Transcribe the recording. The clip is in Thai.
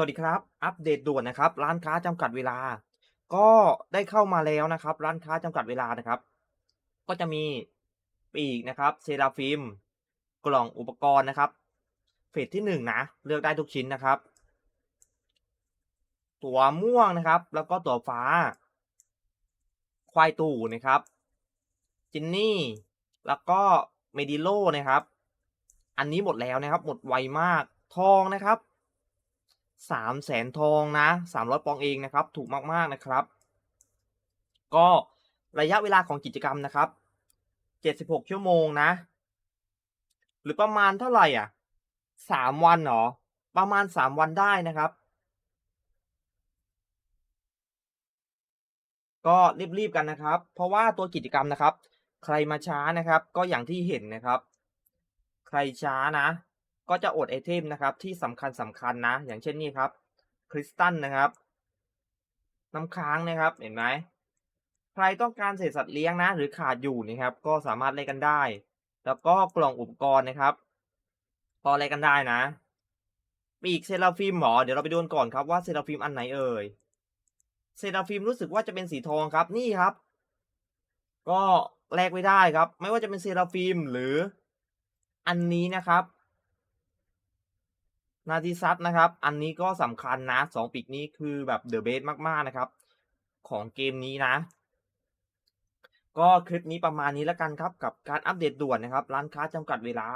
สวัสดีครับ อัปเดตด่วนนะครับ ร้านค้าจำกัดเวลา ก็ได้เข้ามาแล้วนะครับ ร้านค้าจำกัดเวลานะครับ ก็จะมีปีกนะครับ เซราฟิม กล่องอุปกรณ์นะครับ เฟสที่หนึ่งนะ เลือกได้ทุกชิ้นนะครับ ตัวม่วงนะครับ แล้วก็ตัวฟ้า ควายตู่นะครับ จินนี่ แล้วก็เมดิโลนะครับ อันนี้หมดแล้วนะครับ หมดไวมาก ทองนะครับ สามแสนทองนะสามร้อยปองเองนะครับ ถูกมากๆนะครับ ก็ระยะเวลาของกิจกรรมนะครับเจ็ดสิบหกชั่วโมงนะ หรือประมาณเท่าไหร่อะสามวันเหรอ ประมาณสามวันได้นะครับ ก็รีบๆกันนะครับ เพราะว่าตัวกิจกรรมนะครับ ใครมาช้านะครับ ก็อย่างที่เห็นนะครับ ใครช้านะ ก็จะอดไอเทมนะครับที่สำคัญสำคัญนะ อย่างเช่นนี้ครับคริสตัลนะครับน้ำค้างนะครับเห็นไหมใครต้องการเศษสัตว์เลี้ยงนะ หรือขาดอยู่นะครับ ก็สามารถเล่นกันได้ แล้วก็กล่องอุปกรณ์นะครับก็เล่นกันได้นะปีกเซราฟิมหมอเดี๋ยวเราไปดูนก่อนครับว่าเซราฟิมอันไหนเอ่ยเซราฟิมรู้สึกว่าจะเป็นสีทองครับนี่ครับ ก็แลกไม่ได้ครับ ไม่ว่าจะเป็นเซราฟิมหรืออันนี้นะครับ นาทีซัตนะครับ อันนี้ก็สำคัญนะสองปีกนี้คือแบบเดอะเบสมากๆนะครับ ของเกมนี้นะ ก็คลิปนี้ประมาณนี้แล้วกันครับ กับการอัปเดตด่วนนะครับ ร้านค้าจำกัดเวลา